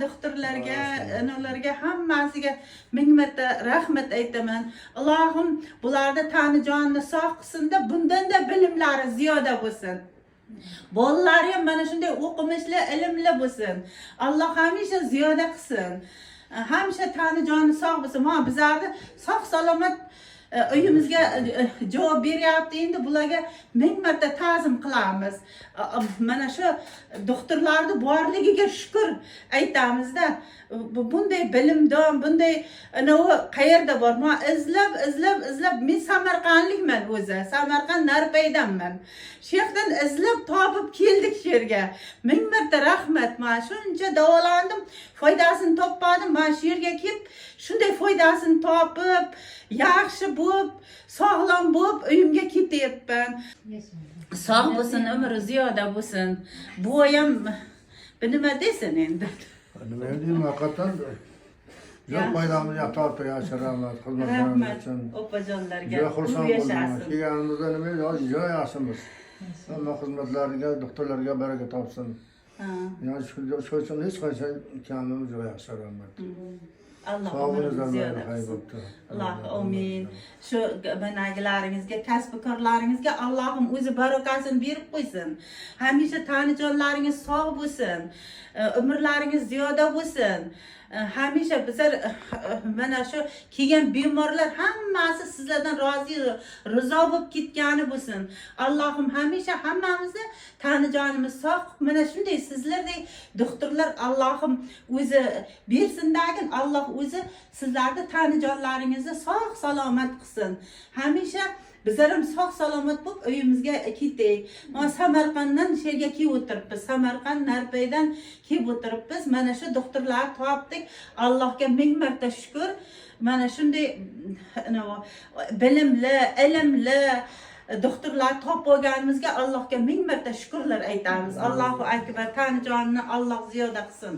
doktorlarga analarga hammasiga ming marta rahmat aytaman allohim bularda tani jonini sog' qilsinda bundan-da bilimlari ziyoda bo'lsin Bolalar ham mana shunday o'qimishli, ilmli bo'lsin. Alloh hamisha ziyoda qilsin. Hamisha tani joni sog' bo'lsin. Ma bizlarni sog' salomat uyimizga e, javob beryapti. Endi bularga ming marta ta'zim qilamiz. Mana shu doktorlarni borligiga shukur aytamizda. Bu- Bunday bilimdon, bunday anavi qayerda bor? Ma izlab, izlab, izlab men Samarqandlikman o'zi. Samarqand Narpaydanman. Shu yoqdan izlab topib keldik shu yerga. Ming marta rahmat. Men shuncha davolandim, foydasini topmadim. Men shu yerga kelib shunday foydasini topib, yaxshi bo'lib, sog'lom bo'lib uyimga ketyapman. Sog' bo'lsin, umri ziyoda bo'lsin. Bu ham nima desin endi? Nima diyeyim hakikaten Ya. Çok bayramı yatar da yaşar rahmet. Hizmetleriniz Rahmat için. opajonlarga. Juda xursand umr bo'ldim. yashasin. Kelganimizda nima edi? Hozir juda yaxshimiz. Hamma xizmatlarga, doktorlarga baraka topsin. Ha. Yani shu shu uchun hech qancha kamimiz hay qilsin. bo'pti. Alloh amin. Shu managilaringizga, kasb-korlaringizga Allohim o'zi barakasini berib qo'ysin. Hamisha tanijonlaringiz sog' bo'lsin. Umrlaringiz ziyoda bo'lsin. Hamisha bizlar mana shu kelgan bemorlar hammasi sizlardan rozi, rizo bo'lib ketgani bo'lsin. Allohim hamisha hammamizni tanijonimiz sog' mana shunday sizlardek doktorlar Allohim o'zi bersindagin Alloh o'zi sizlarni tanijonlaringizni sog' salomat qilsin. Hamisha bizlar ham sog' salomat bo'lib uyimizga ketdik. Mana Samarqanddan shu yerga kelib o'tiribmiz. Samarqand Narpaydan kelib o'tiribmiz. Mana shu doktorlarni topdik. Allohga ming marta shukr. Mana shunday bilimli, ilmli doktorlar topib olganimizga Allohga ming marta shukrlar aytamiz. Allohu akbar. Tani jonini Alloh ziyoda qilsin.